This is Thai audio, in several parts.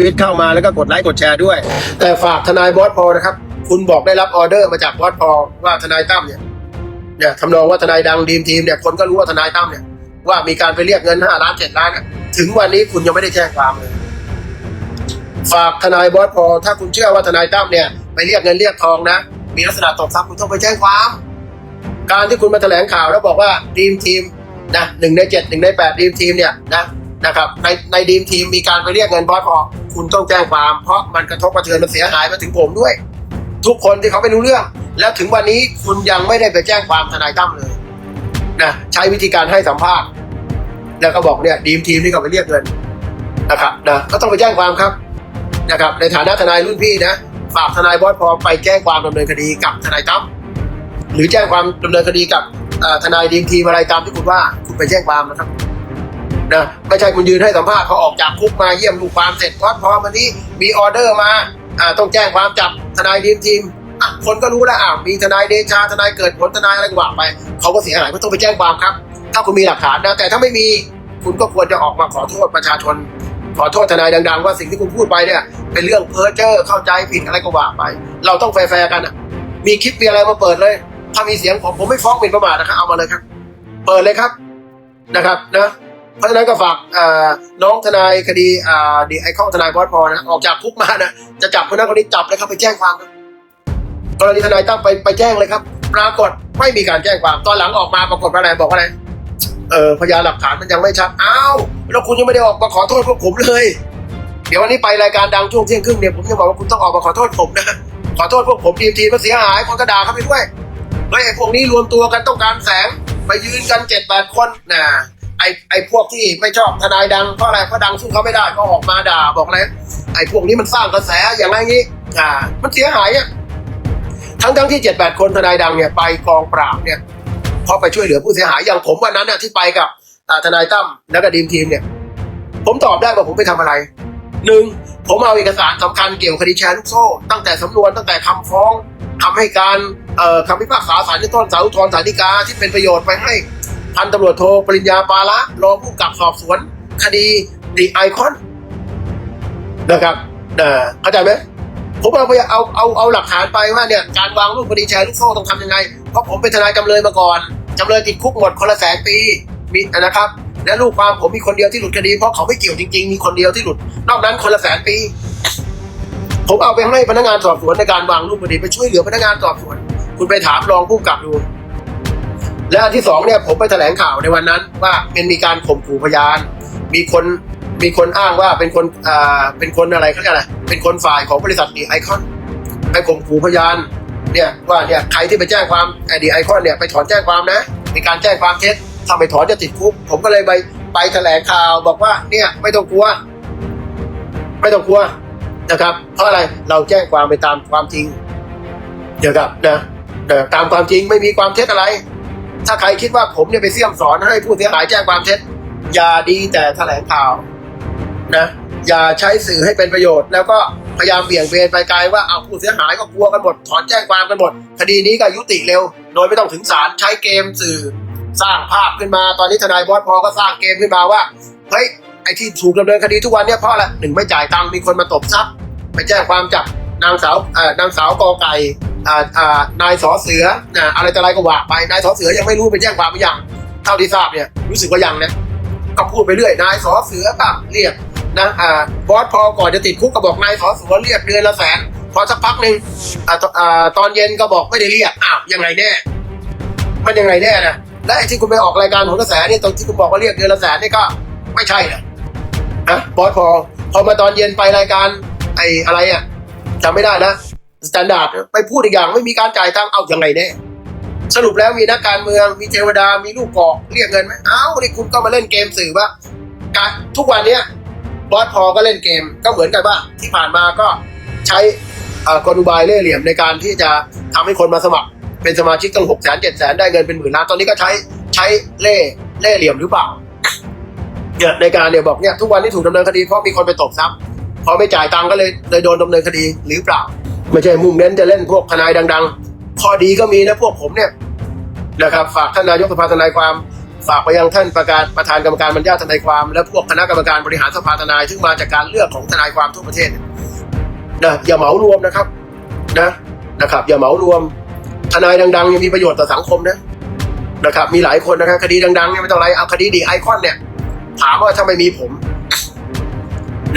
ชีวิตเข้ามาแล้วก็กดไลค์กดแชร์ด้วย แต่ฝากทนายบอสพอนะครับ คุณบอกได้รับออเดอร์มาจากบอสพอว่าทนายตั้มเนี่ยเนี่ยทำนองว่าทนายดังดีมทีมเนี่ยคนก็รู้ว่าทนายตั้มเนี่ยว่ามีการไปเรียกเงินห้าล้านเจ็ดล้านถึงวันนี้คุณยังไม่ได้แจ้งความเลยฝากทนายบอสพอ ถ้าคุณเชื่อว่าทนายตั้มเนี่ยไปเรียกเงินเรียกทองนะ มีลักษณะตบทรัพย์คุณต้องไปแจ้งความ การที่คุณมาแถลงข่าวแล้วบอกว่าดีมทีมนะหนึ่งในเจ็ดหนึ่งในแปดดีมทีมเนี่ยนะ นะครับในในดีมทีมมีการไปเรียกเงินบอสพอคุณต้องแจ้งความเพราะมันกระทบกระเทือนมันเสียหายมาถึงผมด้วย ทุกคนที่เขาไม่รู้เรื่อง แล้วถึงวันนี้คุณยังไม่ได้ไปแจ้งความทนายตั้มเลยนะใช้วิธีการให้สัมภาษณ์ แล้วก็บอกเนี่ยดีมทีมที่เขาไปเรียกเงินนะครับนะก็ต้องไปแจ้งความครับนะครับในฐานะทนายรุ่นพี่นะฝากทนายบอสพอไปแจ้งความดำเนินคดีกับทนายตั้มหรือแจ้งความดำเนินคดีกับทนายดีมทีมอะไรตามที่คุณว่าคุณไปแจ้งความนะครับ นะไม่ใช่คุณยืนให้สัมภาษณ์เขาออกจากคุกมาเยี่ยมลูกความเสร็จพอพอวันนี้มีออเดอร์มาอ่าต้องแจ้งความจับทนายดีมทีมอะคนก็รู้แล้วอะมีทนายเดชาทนายเกิดผลทนายอะไรก็ว่าไปเขาก็เสียหายก็ต้องไปแจ้งความครับ ถ้าคุณมีหลักฐานนะแต่ถ้าไม่มีคุณก็ควรจะออกมาขอโทษประชาชน ขอโทษทนายดัง ๆ ว่าสิ่งที่คุณพูดไปเนี่ย เป็นเรื่องเพ้อเจ้อเข้าใจผิดอะไรก็ว่าไป เราต้องแฟร์ๆกันอะมีคลิปมีอะไรมาเปิดเลย ถ้ามีเสียงผมผมไม่ฟ้องหมิ่นประมาทนะครับเอามาเลยครับ เปิดเลยครับนะครับนะ เพราะฉะนั้นก็ฝากน้องทนายคดีดีไอคอนทนายบอสพอนะออกจากคุกมานะจะจับคนนั้นคนนี้จับเลยครับไปแจ้งความกรณีทนายตั้งไปไปแจ้งเลยครับ ปรากฏไม่มีการแจ้งความตอนหลังออกมาปรากฏว่าอะไรบอกว่าอะไรเออพยานหลักฐานมันยังไม่ชัดอ้าวแล้วคุณยังไม่ได้ออกมาขอโทษพวกผมเลย เดี๋ยววันนี้ไปรายการดังช่วงเที่ยงครึ่งเนี่ยผมจะบอกว่าคุณต้องออกมาขอโทษผมนะขอโทษพวกผมทีมทีมันเสียหายคนก็ด่าเขาไปด้วยเฮ้ยไอ้พวกนี้รวมตัวกันต้องการแสงไปยืนกันเจ็ดแปดคนนะ ไอ้ไอ้พวกที่ไม่ชอบทนายดังเพราะอะไรเพราะดังสู้เขาไม่ได้ก็ออกมาด่าบอกอะไรไอ้พวกนี้มันสร้างกระแสอย่างไรงี้อ่า มันเสียหายอะทั้งทั้งที่เจ็ดแปดคนทนายดังเนี่ยไปกองปราบเนี่ยพราะไปช่วยเหลือผู้เสียหายอย่างผมวันนั้นน่ะที่ไปกับอ่าทนายตั้มแล้วก็ดีมทีมเนี่ย ผมตอบได้ว่าผมไปทำอะไรหนึ่งผมเอาเอกสารสำคัญเกี่ยวกับคดีแชร์ลูกโซ่ ตั้งแต่สำนวนตั้งแต่คำฟ้องทำให้การคำพิพากษาศาลชั้นต้นศาลอุทธรณ์ศาลฎีกาที่เป็นประโยชน์ไปให้ พันตำรวจโทรปริญญาปาละรองผู้กำกับสอบสวน คดีดีไอคอนนะครับนะเข้าใจไหมผมเอาไปเอาเอาเอาหลักฐานไปว่าเนี่ยการวางรูปคดีแชร์ลูกโซ่ต้องทำยังไง เพราะผมเป็นทนายจำเลยมาก่อนจำเลยติดคุกหมดคนละแสนปีมีนะครับ และลูกความผมมีคนเดียวที่หลุดคดี เพราะเขาไม่เกี่ยวจริงๆ มีคนเดียวที่หลุด นอกนั้นคนละแสนปี ผมเอาไปให้พนักงานสอบสวนในการวางรูปคดีไปช่วยเหลือพนักงานสอบสวน คุณไปถามรองผู้กำกับดู และอันที่สองเนี่ยผมไปแถลงข่าวในวันนั้นว่าเป็นมีการข่มขู่พยาน มีคนมีคนอ้างว่าเป็นคนอ่าเป็นคนอะไรเขาเรียกอะไรเป็นคนฝ่ายของบริษัทดีไอคอนไปข่มขู่พยานเนี่ยว่าเนี่ยใครที่ไปแจ้งความไอดีไอคอนเนี่ยไปถอนแจ้งความนะมีการแจ้งความเท็จถ้าไม่ถอนจะติดคุกผมก็เลยไปไปแถลงข่าวบอกว่าเนี่ยไม่ต้องกลัว ไม่ต้องกลัวนะครับ เพราะอะไรเราแจ้งความไปตามความจริงเดี๋ยวครับนะนะตามความจริงไม่มีความเท็จอะไร ถ้าใครคิดว่าผมเนี่ยไปเสี่ยมสอนให้ผู้เสียหายแจ้งความเท็จอย่าดีแต่แถลงข่าวนะอย่าใช้สื่อให้เป็นประโยชน์ แล้วก็พยายามเบี่ยงเบนไปไกลว่าเอาผู้เสียหายก็กลัวกันหมดถอนแจ้งความกันหมดคดีนี้ก็ยุติเร็ว โดยไม่ต้องถึงศาลใช้เกมสื่อ สร้างภาพขึ้นมาตอนนี้ทนายบอสพอก็สร้างเกมขึ้นมาว่าเฮ้ยไอ้ที่ถูกดำเนินคดีทุกวันเนี่ยเพราะอะไรหนึ่งไม่จ่ายตังค์มีคนมาตบทรัพย์ไปแจ้งความจับนางสาวเอ่อนางสาวกอไก่ นายสอเสืออะไรแต่อะไรก็ว่าไปนายสอเสือยังไม่รู้ไปแจ้งความหรือยังเท่าที่ทราบเนี่ยรู้สึกว่ายังนะก็พูดไปเรื่อยนายสอเสือบ้างเรียกนะอบอสพอก่อนจะติดคุกก็บอกนายสอเสือเรียกเดือนละแสนพอสักพักหนึ่งอ่าตอ่าตอนเย็นก็บอกไม่ได้เรียกอ้าวยังไงแน่มันยังไงแน่นะและที่คุณไปออกรายการโหนกระแสเนี่ยตรงที่คุณบอกว่าเรียกเดือนละแสนนี่ก็ไม่ใช่นะนะบอสพอพอมาตอนเย็นไปรายการไอ้อะไรอะจำไม่ได้นะ สแตนดาร์ดไปพูดอีกอย่างไม่มีการจ่ายตังค์เอาอยังไงแน่สรุปแล้วมีนักการเมืองมีเทวดามีลูกกอกเรียกเงินไหมเอ้านี่คุณก็มาเล่นเกมสื่อว่าการทุกวันเนี้ยบอสพอก็เล่นเกมก็เหมือนกันว่าที่ผ่านมาก็ใช้กลอุบายเล่ห์เหลี่ยมในการที่จะทำให้คนมาสมัคร เป็นสมาชิกตั้งหกแสนเจ็ดแสนได้เงินเป็นหมื่นล้านตอนนี้ก็ใช้ใช้เล่ห์เล่ห์เหลี่ยมหรือเปล่าเนี่ยในการเนี่ยบอกเนี่ยทุกวันที่ถูกดำเนินคดีเพราะมีคนไปตบทรัพย์พอไม่จ่ายตังค์ก็เลยเลยโดนดำเนินคดีหรือเปล่า ไม่ใช่มุ่งเน้นจะเล่นพวกทนายดัง ๆ ข้อดีก็มีนะพวกผมเนี่ยนะครับ ฝากท่านนายกสภาทนายความฝากไปยังท่านประการประธานกรรมการบรรยาทนายความ และพวกคณะกรรมการบริหารสภาทนายซึ่งมาจากการเลือกของทนายความทั่วประเทศนะอย่าเหมารวมนะครับนะนะครับ อย่าเหมารวมทนายดังๆยังมีประโยชน์ต่อสังคมนะนะครับ มีหลายคนนะครับคดีดังๆเนี่ยไม่ต้องอะไรเอาคดีดีไอคอนเนี่ย ถามว่าถ้าไม่มีผม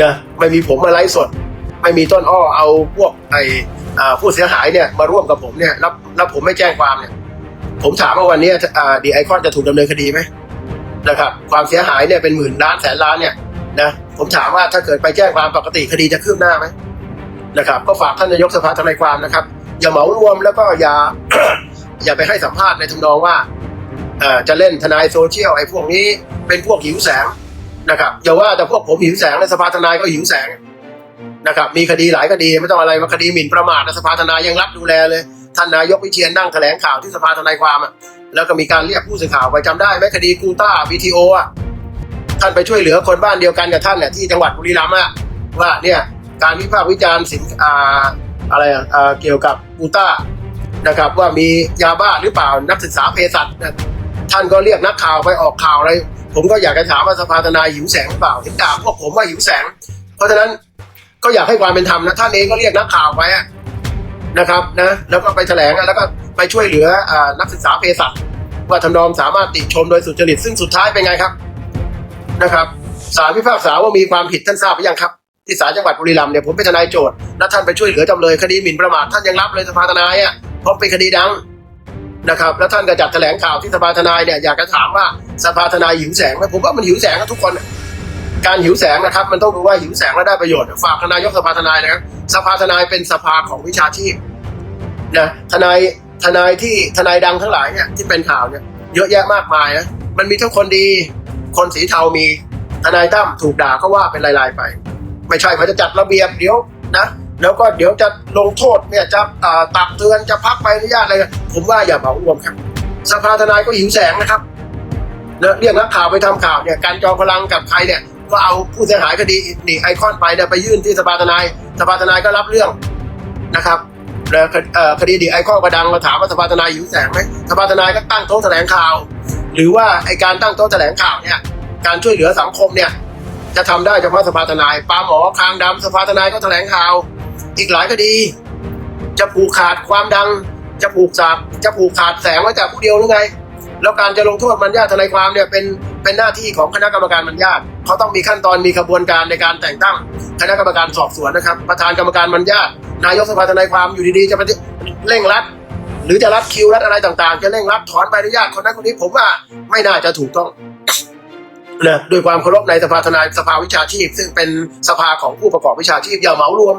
นะไม่มีผมมาไลฟ์สด ไม่มีต้นอ้อเอาพวกไอผู้เสียหายเนี่ยมาร่วมกับผมเนี่ยแล้วแล้วผมไม่แจ้งความเนี่ยผมถามว่าวันนี้ดีไอคอนจะถูกดำเนินคดีไหมนะครับความเสียหายเนี่ยเป็นหมื่นล้านแสนล้านเนี่ยนะผมถามว่าถ้าเกิดไปแจ้งความปกติคดีจะคืบหน้าไหมนะครับ ก็ฝากท่านนายกสภาทนายความนะครับ อย่าเหมารวมแล้วก็อย่าอย่าไปให้สัมภาษณ์ในทำนองว่าจะเล่นทนายโซเชียลไอ้พวกนี้เป็นพวกหิวแสงนะครับอย่าว่าแต่พวกผมหิวแสงในสภาทนายก็หิวแสง นะครับ มีคดีหลายคดีไม่ต้องอะไรมาคดีหมิ่นประมาทสภาทนายยังรับดูแลเลย ท่านนายกวิเชียนนั่งแถลงข่าวที่สภาทนายความอะแล้วก็มีการเรียกผู้สื่อข่าวไปจำได้ไหมคดีกูต้าวีทีโออะท่านไปช่วยเหลือคนบ้านเดียวกันกับท่านเนี่ยที่จังหวัดบุรีรัมย์อะว่าเนี่ยการวิพากษ์วิจารณ์สินอ่าอะไรอะอ่าเกี่ยวกับกูต้านะครับว่ามียาบ้าหรือเปล่านักศึกษาเภสัชท่านก็เรียกนักข่าวไปออกข่าวอะไรผมก็อยากจะถามว่าสภาทนายหิวแสงหรือเปล่าถึงด่าพวกผมว่าหิวแสง เพราะฉะนั้น ก็อยากให้ความเป็นธรรมนะท่านเองก็เรียกนักข่าวไปอะนะครับนะแล้วก็ไปแถลงแล้วก็ไปช่วยเหลือนักศึกษาเภสัชว่าทำนองสามารถติชมโดยสุจริตซึ่งสุดท้ายเป็นไงครับนะครับศาลพิพากษาว่ามีความผิดท่านทราบหรือยังครับ ที่ศาลจังหวัดบุรีรัมย์เนี่ยผมเป็นทนายโจทย์และท่านไปช่วยเหลือจำเลยคดีหมิ่นประมาทท่านยังรับเลยสภาทนายอะเพราะเป็นคดีดังนะครับ แล้วท่านก็จัดแถลงข่าวที่สภาทนายเนี่ยอยากจะถามว่าสภาทนายหิวแสงไหมผมว่ามันหิวแสงกันทุกคน การหิวแสงนะครับ มันต้องดูว่าหิวแสงแล้วได้ประโยชน์ ฝากทนายกสภาทนายนะครับสภาทนายเป็นสภาของวิชาชีพนะทนายทนายที่ทนายดังทั้งหลายเนี่ยที่เป็นข่าวเนี่ยเยอะแยะมากมายนะมันมีทั้งคนดี คนสีเทามีทนายตั้มถูกด่าก็ว่าเป็นรายๆไป ไม่ใช่เขาจะจัดระเบียบเดี๋ยวนะแล้วก็เดี๋ยวจะลงโทษเนี่ยจะตักเตือนจะพักใบอนุญาตอะไรผมว่าอย่าเหมารวมครับสภาทนายก็หิวแสงนะครับแล้วเรียกนักข่าวไปทำข่าวเนี่ยการจองพลังกับใครเนี่ย ก็เอาผู้เสียหายคดีนี่ไอคอนไปเนี่ยไปยื่นที่สภาทนายสภาทนายก็รับเรื่องนะครับแล้วคดีดีไอคอนกระดังมาถามว่าสภาทนายหิวแสงไหมสภาทนายก็ตั้งโต๊ะแถลงข่าว หรือว่าไอการตั้งโต๊ะแถลงข่าวเนี่ยการช่วยเหลือสังคมเนี่ยจะทำได้เฉพาะสภาทนายปาหมอคางดำสภาทนายก็แถลงข่าว อีกหลายคดี จะผูกขาดความดัง จะผูกสาบจะผูกขาดแสงไว้จากผู้เดียวหรือไง แล้วการจะลงโทษมันญาติทนายความเนี่ยเป็นเป็นหน้าที่ของคณะกรรมการมันญาติ เขาต้องมีขั้นตอนมีกระบวนการในการแต่งตั้งคณะกรรมการสอบสวนนะครับ ประธานกรรมการมันญาตนายกสภาทนายความอยู่ดีๆ จะไปเร่งรัด หรือจะรัดคิวรัดอะไรต่างๆ จะเร่งรัดถอนใบอนุญาตคนนั้นคนนี้ผมว่าไม่น่าจะถูกต้องนะด้วยความเคารพในสภาทนายสภาวิชาชีพ ซึ่งเป็นสภาของผู้ประกอบวิชาชีพอย่าเหมารวม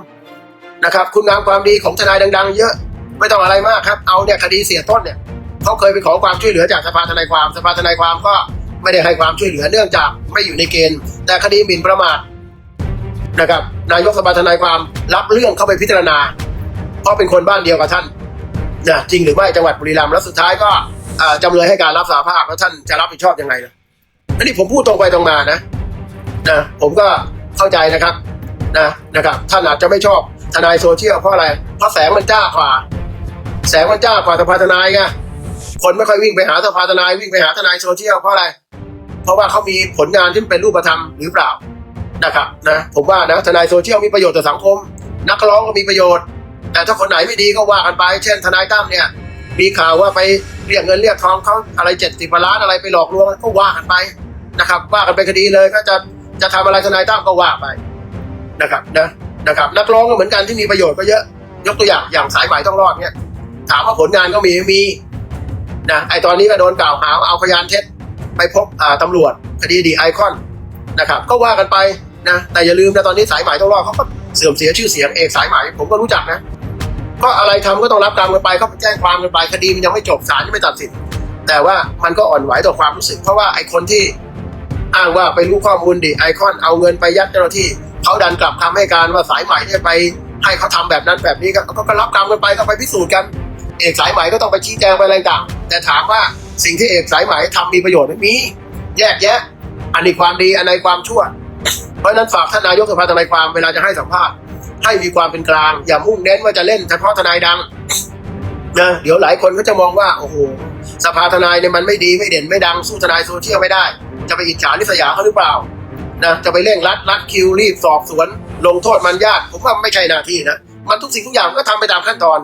นะครับ คุณงามความดีของทนายดัง ๆ เยอะไม่ต้องอะไรมากครับ เอาเนี่ยคดีเสียต้นเนี่ยเขาเคยไปขอความช่วยเหลือจากสภาทนายความสภาทนายความก็ ไม่ได้ให้ความช่วยเหลือเนื่องจากไม่อยู่ในเกณฑ์ แต่คดีหมิ่นประมาทนะครับ นายกสภาทนายความรับเรื่องเข้าไปพิจารณา เพราะเป็นคนบ้านเดียวกับท่านนะจริงหรือไม่จังหวัดบุรีรัมย์แล้วสุดท้ายก็จำเลยให้การรับสาภาพแล้วท่านจะรับผิดชอบยังไงนะอันนี้ผมพูดตรงไปตรงมานะนะผมก็เข้าใจนะครับนะนะครับ ท่านอาจจะไม่ชอบทนายโซเชียลเพราะอะไรเพราะแสงมันจ้ากว่า แสงมันจ้ากว่าสภาทนายไง คนไม่ค่อยวิ่งไปหาสภาทนายวิ่งไปหาทนายโซเชียลเพราะอะไร เพราะว่าเขามีผลงานที่เป็นรูปธรรมหรือเปล่านะครับนะผมว่านะทนายโซเชียลมีประโยชน์ต่อสังคม นักร้องก็มีประโยชน์ แต่ถ้าคนไหนไม่ดีก็ว่ากันไป เช่น ทนายตั้มเนี่ยมีข่าวว่าไปเรียกเงินเรียกทองเขาอะไรเจ็ดสิบล้านอะไรไปหลอกลวงก็ว่ากันไปนะครับ ว่ากันไปคดีเลยก็จะจะทำอะไรทนายตั้มก็ว่าไปนะครับนะนะครับ นักร้องก็เหมือนกันที่มีประโยชน์ก็เยอะ ยกตัวอย่างอย่างสายไหมต้องรอดเนี่ยถามว่าผลงานก็มีมี นะไอตอนนี้ก็โดนกล่าวหาเอาพยานเท็จไปพบตำรวจคดีดีไอคอนนะครับ ก็ว่ากันไปนะแต่อย่าลืมนะตอนนี้สายไหมต้องรอดเขาก็เสื่อมเสียชื่อเสียงเอกสายไหมผมก็รู้จักนะก็อะไรทำก็ต้องรับกรรมกันไปเขาไปแจ้งความกันไปคดีมันยังไม่จบศาลยังไม่ตัดสินแต่ว่ามันก็อ่อนไหวต่อความรู้สึก เพราะว่าไอคนที่อ้างว่าไปรู้ข้อมูลดีไอคอนเอาเงินไปยัดเจ้าหน้าที่เขาดันกลับคำให้การว่าสายไหมเนี่ยไปให้เขาทำแบบนั้นแบบนี้ก็ก็ก็รับกรรมกันไปก็ไปพิสูจน์กัน เอกสายไหมก็ต้องไปชี้แจงไปอะไรต่างแต่ถามว่าสิ่งที่เอกสายไหมทำมีประโยชน์ไหมมีแยกแยะ อันนี้ความดีอันไหนความชั่ว เพราะนั้นฝากท่านนายกสภาทนายความเวลาจะให้สัมภาษณ์ให้มีความเป็นกลาง อย่ามุ่งเน้นว่าจะเล่นเฉพาะทนายดังนะเดี๋ยวหลายคนก็จะมองว่าโอ้โหสภาทนายเนี่ยมันไม่ดีไม่เด่นไม่ดังสู้ทนายโซเชียลไม่ได้ จะไปอิจฉาริษยาเขาหรือเปล่านะจะไปเร่งรัดรัดคิวรีบสอบสวน ลงโทษมันยากผมว่าไม่ใช่หน้าที่นะมันทุกสิ่งทุกอย่างก็ทำไปตามขั้นตอน